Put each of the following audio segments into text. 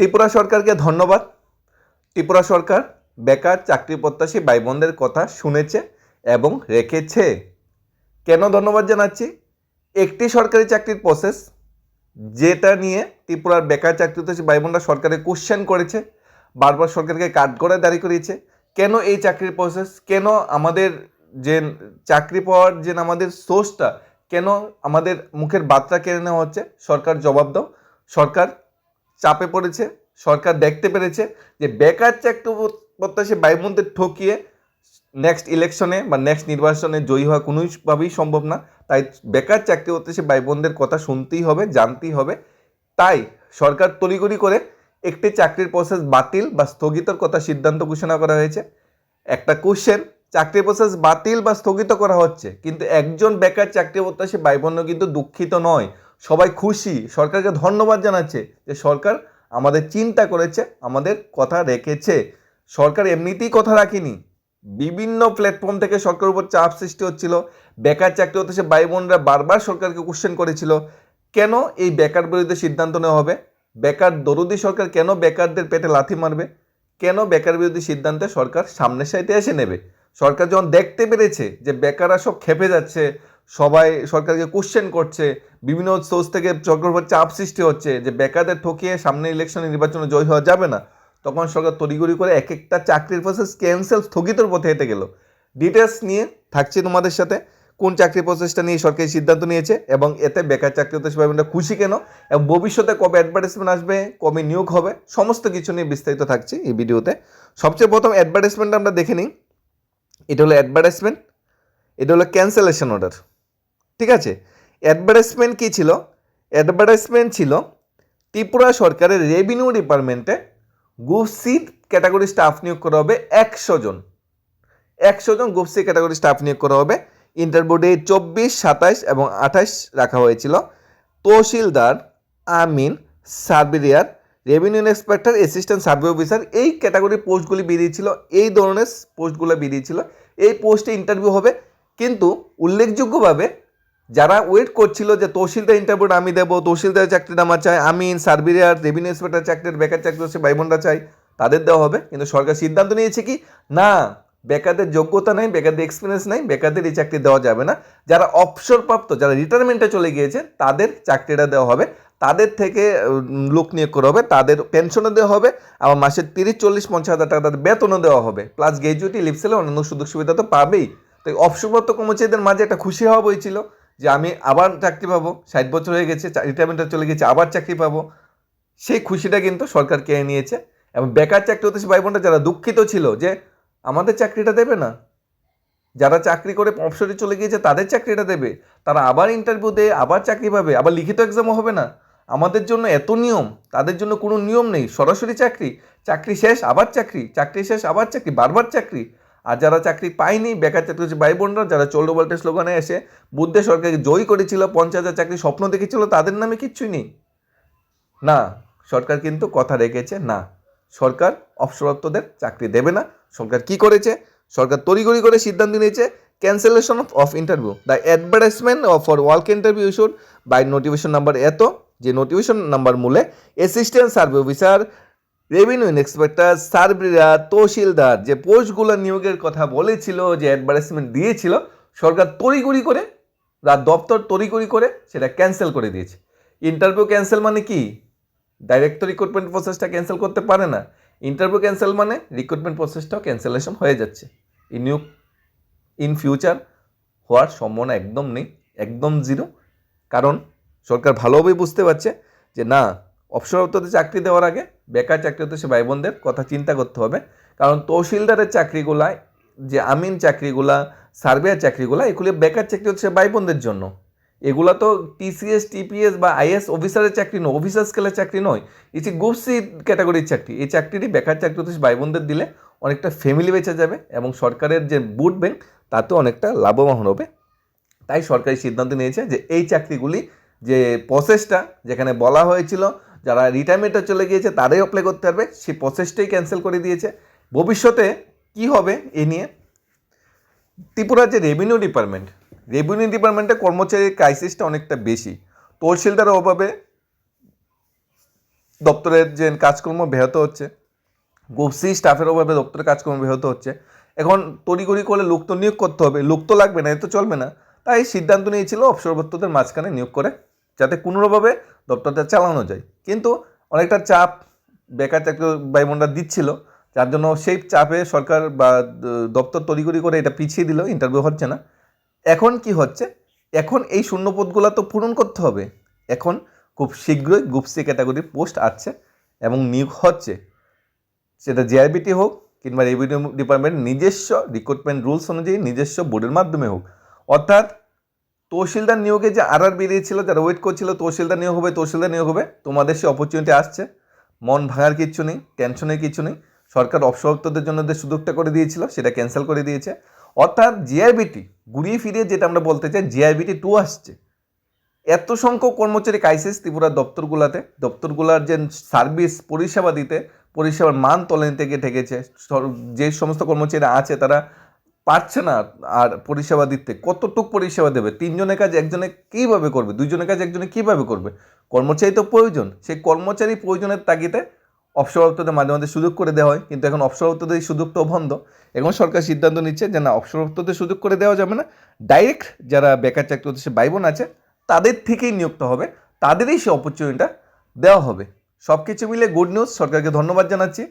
ত্রিপুরা সরকারকে ধন্যবাদ। ত্রিপুরা সরকার বেকার, চাকরি প্রত্যাশী ভাই বোনদের কথা শুনেছে এবং রেখেছে। কেন ধন্যবাদ জানাচ্ছি? একটি সরকারি চাকরির প্রসেস যেটা নিয়ে ত্রিপুরার বেকার, চাকরি প্রত্যাশী ভাই বোনরা সরকারে কোশ্চেন করেছে, বারবার সরকারকে কাট করে দাঁড়ি করিয়েছে। কেন এই চাকরির প্রসেস কেন আমাদের যে চাকরি পাওয়ার যে আমাদের সোর্সটা কেন আমাদের মুখের বার্তা কেড়ে নেওয়া হচ্ছে? সরকার জবাব দাও। সরকার চাপে পড়েছে, সরকার দেখতে পেরেছে যে বেকার চাকরি প্রত্যাশী ভাই ঠকিয়ে নেক্সট ইলেকশনে বা নেক্সট নির্বাচনে জয়ী হওয়া কোনোভাবেই সম্ভব না। তাই বেকার চাকরি প্রত্যাশী ভাইবোনদের কথা শুনতেই হবে, জানতেই হবে। তাই সরকার তড়িগড়ি করে একটি চাকরির প্রসেস বাতিল বা স্থগিতর কথা সিদ্ধান্ত ঘোষণা করা হয়েছে। একটা কোশ্চেন চাকরি প্রসেস বাতিল বা স্থগিত করা হচ্ছে, কিন্তু একজন বেকার চাকরি প্রত্যাশী ভাইবোনও কিন্তু দুঃখিত নয়। সবাই খুশি, সরকারকে ধন্যবাদ জানাচ্ছে যে সরকার আমাদের চিন্তা করেছে, আমাদের কথা রেখেছে। সরকার এমনিতেই কথা রাখেনি। বিভিন্ন প্ল্যাটফর্ম থেকে সরকারের উপর চাপ সৃষ্টি হচ্ছিল। বেকার চাকরি হতে সে ভাই বোনরা বারবার সরকারকে কোশ্চেন করেছিল, কেন এই বেকার বিরুদ্ধে সিদ্ধান্ত নেওয়া হবে? বেকার দরুদি সরকার কেন বেকারদের পেটে লাথি মারবে? কেন বেকার বিরোধী সিদ্ধান্তে সরকার সামনের সাইতে এসে নেবে? সরকার যখন দেখতে পেরেছে যে বেকাররা সব খেপে যাচ্ছে সবাই সরকারকে কোশ্চেন করছে, বিভিন্ন সোর্স থেকে সরকারের উপর চাপ সৃষ্টি হচ্ছে যে বেকারদের ঠকিয়ে সামনে ইলেকশনে নির্বাচনে জয় হওয়া যাবে না। তখন সরকার তড়িগড়ি করে এক একটা চাকরির প্রসেস ক্যান্সেল স্থগিতর পথে হেঁটে গেল। ডিটেলস নিয়ে থাকছি তোমাদের সাথে, কোন চাকরি প্রসেসটা নিয়ে সরকারি সিদ্ধান্ত নিয়েছে এবং এতে বেকার চাকরি হতে আমরা খুশি কেন এবং ভবিষ্যতে কবে অ্যাডভার্টাইজমেন্ট আসবে, কবে নিয়োগ হবে, সমস্ত কিছু নিয়ে বিস্তারিত থাকছে এই ভিডিওতে। সবচেয়ে প্রথম অ্যাডভার্টাইজমেন্ট আমরা দেখে নিই। এটা হলো অ্যাডভার্টাইজমেন্ট এটা হলো ক্যান্সেলেশন অর্ডার ঠিক আছে? অ্যাডভার্টাইজমেন্ট কী ছিল? অ্যাডভার্টাইজমেন্ট ছিল ত্রিপুরা সরকারের রেভিনিউ ডিপার্টমেন্টে গ্রুপ সি ক্যাটাগরি স্টাফ নিয়োগ করা হবে একশো জন। একশো জন গ্রুপ সি ক্যাটাগরি স্টাফ নিয়োগ করা হবে। ইন্টারভিউ ডে চব্বিশ সাতাইশ এবং আঠাশ রাখা হয়েছিল। তহসিলদার আমিন সার্বিরিয়ার revenue inspector assistant survey officer এই ক্যাটাগরির পোস্টগুলি বেরিয়েছিল, এই ধরনের পোস্টগুলো বেরিয়েছিল। এই পোস্টে ইন্টারভিউ হবে। কিন্তু উল্লেখযোগ্যভাবে যারা ওয়েট করছিল যে তহসিলদার ইন্টারভিউটা আমি দেবো তহসিলদার চাকরিটা আমার চাই আমিন সার্বিরিয়ার রেভিনিউ ইন্সপেক্টর চাকরির, বেকার চাকরি হচ্ছে ভাই বোনরা চাই, তাদের দেওয়া হবে। কিন্তু সরকার সিদ্ধান্ত নিয়েছে কি? না, বেকারদের যোগ্যতা নেই, বেকারদের এক্সপিরিয়েন্স নেই, বেকারদের এই চাকরি দেওয়া যাবে না। যারা অবসরপ্রাপ্ত যারা রিটায়ারমেন্টে চলে গিয়েছে, তাদের চাকরিটা দেওয়া হবে। তাদের থেকে লোক নিয়োগ করা হবে, তাদের পেনশনও দেওয়া হবে, আবার মাসে তিরিশ, চল্লিশ, পঞ্চাশ হাজার টাকা তাদের বেতনও দেওয়া হবে। প্লাস গ্র্যাজুয়েটি লিপসেলে অন্যান্য সুযোগ সুবিধা তো পাবেই। তো অবসরপ্রাপ্ত কর্মচারীদের মাঝে একটা খুশি হওয়া বইছিল যে আমি আবার চাকরি পাবো, ষাট বছর হয়ে গেছে রিটায়ারমেন্টে চলে গেছে, আবার চাকরি পাবো। সেই খুশিটা কিন্তু সরকার কেড়ে নিয়েছে এবং বেকার চাকরি হতে ভাই বোনরা যারা দুঃখিত ছিল যে আমাদের চাকরিটা দেবে না, যারা চাকরি করে অবসরে চলে গিয়েছে তাদের চাকরিটা দেবে, তারা আবার ইন্টারভিউ দেয়, আবার চাকরি পাবে, আবার লিখিত এক্সামও হবে না। আমাদের জন্য এত নিয়ম, তাদের জন্য কোনো নিয়ম নেই, সরাসরি চাকরি চাকরি শেষ, আবার চাকরি চাকরি শেষ, আবার চাকরি, বারবার চাকরি। আর যারা চাকরি পায়নি, বেকার চাকরি হচ্ছে ভাই বোনরা যারা চল্ড বল্টে স্লোগানে এসে বুদ্ধে সরকারকে জয়ী করেছিল হাজার চাকরি স্বপ্ন দেখেছিল, তাদের নামে কিচ্ছুই নেই। না, সরকার কিন্তু কথা রেখেছে, না। সরকার অবসরপ্তদের চাকরি দেবে না। সরকার কি করেছে? সরকার তড়িগড়ি করে সিদ্ধান্ত নিয়েছে cancellation of of interview the advertisement for work interview issued by notification number এত, যে নোটিফিকেশন নাম্বার মূলে assistant survey officer revenue inspector সার্বিরা, tehsildar যে পোস্টগুলো নিয়োগের কথা বলেছিল, যে অ্যাডভার্টাইজমেন্ট দিয়েছিল, সরকার তড়িগড়ি করে, রাত দপ্তর তড়িগড়ি করে সেটা ক্যান্সেল করে দিয়েছে। ইন্টারভিউ ক্যান্সেল মানে কি? ডাইরেক্ট রিক্রুটমেন্ট প্রসেসটা ক্যান্সেল করতে পারে না। ইন্টারভিউ ক্যান্সেল মানে রিক্রুটমেন্ট প্রসেসটাও ক্যান্সেলেশন হয়ে যাচ্ছে। এই নিয়োগ ইন ফিউচার হওয়ার সম্ভাবনা একদম নেই, একদম জিরো কারণ সরকার ভালোভাবেই বুঝতে পারছে যে না অবসরপ্রাপ্তদের চাকরি দেওয়ার আগে বেকার চাকরি সে ভাই বোনদের কথা চিন্তা করতে হবে। কারণ তহসিলদারের চাকরিগুলায়, যে আমিন চাকরিগুলা, সার্ভেয়ার চাকরিগুলা, এগুলি বেকার চাকরি হচ্ছে ভাই বোনদের জন্য। এগুলো তো টিসিএস, টিপিএস বা আইএস অফিসারের চাকরি নয়, অফিসার স্কেলের চাকরি নয়। যে গ্রুপ ক্যাটাগরির চাকরি। এই চাকরিটি বেকার চাকরি হচ্ছে ভাই বোনদের দিলে অনেকটা ফ্যামিলি বেঁচে যাবে এবং সরকারের যে বুট ব্যাংক তাতেও অনেকটা লাভবান হবে। তাই সরকারি সিদ্ধান্ত নিয়েছে যে এই চাকরিগুলি যে প্রসেসটা যেখানে বলা হয়েছিল যারা রিটায়ারমেন্টে চলে গিয়েছে, তারাই অ্যাপ্লাই করতে পারবে। সেই প্রসেসটাই ক্যান্সেল করে দিয়েছে। ভবিষ্যতে কি হবে এ নিয়ে? ত্রিপুরার যে রেভিনিউ ডিপার্টমেন্ট রেভিনিউ ডিপার্টমেন্টে কর্মচারীর ক্রাইসিসটা অনেকটা বেশি। তহসিলদারের অভাবে দপ্তরের যে কাজকর্ম ব্যাহত হচ্ছে, গোপসি স্টাফের অভাবে দপ্তরের কাজকর্ম ব্যাহত হচ্ছে। এখন তড়িগড়ি করে লোক তো নিয়োগ করতে হবে। লোক তো লাগবে না, এ তো চলবে না। তাই সিদ্ধান্ত নিয়েছিল অবসরপ্রাপ্তদের মাঝখানে নিয়োগ করে। যাতে কোনোভাবে দপ্তরটা চালানো যায়। কিন্তু অনেকটা চাপ বেকার চাকরি ভাই বোনরা দিচ্ছিল, যার জন্য সেই চাপে সরকার বা দপ্তর তড়িগড়ি করে এটা পিছিয়ে দিল ইন্টারভিউ হচ্ছে না। এখন কি হচ্ছে? এখন এই শূন্য পদগুলো তো পূরণ করতে হবে। এখন খুব শীঘ্রই গ্রুপ সি ক্যাটাগরির পোস্ট আসছে এবং নিয়োগ হচ্ছে। সেটা জেআইবিটি হোক কিংবা রেভিনিউ ডিপার্টমেন্ট নিজস্ব রিক্রুটমেন্ট রুলস অনুযায়ী নিজস্ব বোর্ডের মাধ্যমে হোক। অর্থাৎ তহসিলদার নিয়োগে যে আর আর বেরিয়েছিল, যারা ওয়েট করছিল, তহসিলদার নিয়োগ হবে, তহসিলদার নিয়োগ হবে। তোমাদের সে অপরচুনিটি আসছে। মন ভাঙার কিচ্ছু নেই টেনশনের কিছু নেই। সরকার অবসরপ্রাপ্তদের জন্য যে সুযোগটা করে দিয়েছিল, সেটা ক্যান্সেল করে দিয়েছে। অর্থাৎ জিআইবিটি ঘুরিয়ে ফিরিয়ে যেটা আমরা বলতে চাই জিআইবিটি টু আসছে। এত সংখ্যক কর্মচারী ক্রাইসিস ত্রিপুরার দপ্তরগুলোতে, দপ্তরগুলোর যে সার্ভিস পরিষেবা দিতে, পরিষেবার মান তলে গিয়ে ঠেকেছে। যে সমস্ত কর্মচারী আছে, তারা পারছে না আর পরিষেবা দিতে। কতটুক পরিষেবা দেবে? তিনজনের কাজ একজনে কীভাবে করবে? দুইজনের কাজ একজনে কীভাবে করবে? কর্মচারী তো প্রয়োজন। সেই কর্মচারী প্রয়োজনের তাগিদে অবসরপ্রাপ্তদের মাঝে মাঝে সুযোগ করে দেওয়া হয়। কিন্তু এখন অবসরপ্রাপ্তদের সুযোগটাও বন্ধ এখন সরকার সিদ্ধান্ত নিচ্ছে যে না, অবসরপ্রাপ্তদের সুযোগ করে দেওয়া যাবে না। ডাইরেক্ট যারা বেকার চাকরি হচ্ছে ভাই বোন আছে, তাদের থেকেই নিয়োগটা হবে। তাদেরই সে অপরচুনিটিটা দেওয়া হবে। সব কিছু মিলে গুড নিউজ সরকারকে ধন্যবাদ জানাচ্ছি।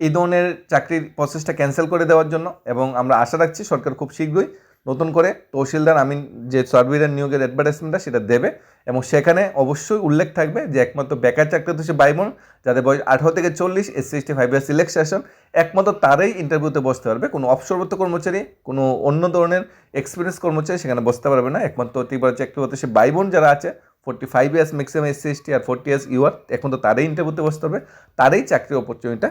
এই ধরনের চাকরির প্রসেসটা ক্যান্সেল করে দেওয়ার জন্য এবং আমরা আশা রাখছি সরকার খুব শীঘ্রই নতুন করে তহসিলদার আমিন যে সার্ভিসের নিয়োগের অ্যাডভার্টাইজমেন্টটা সেটা দেবে এবং সেখানে অবশ্যই উল্লেখ থাকবে যে একমাত্র বেকার চাকরি হচ্ছে ভাই বোন যাদের বয়স আঠারো থেকে চল্লিশ S sixty five year selection একমাত্র তারাই ইন্টারভিউতে বসতে পারবে। কোনো অবসরপ্রাপ্ত কর্মচারী, কোনো অন্য ধরনের এক্সপিরিয়েন্স কর্মচারী সেখানে বসতে পারবে না। একমাত্র ত্রিপুরা চাকরি হতে সে ভাই বোন যারা আছে forty five years maximum S sixty আর ফোর্টি ইয়ার্স ইউআর একমাত্র তারাই ইন্টারভিউতে বসতে হবে তারাই চাকরির অপরচুনিটিটা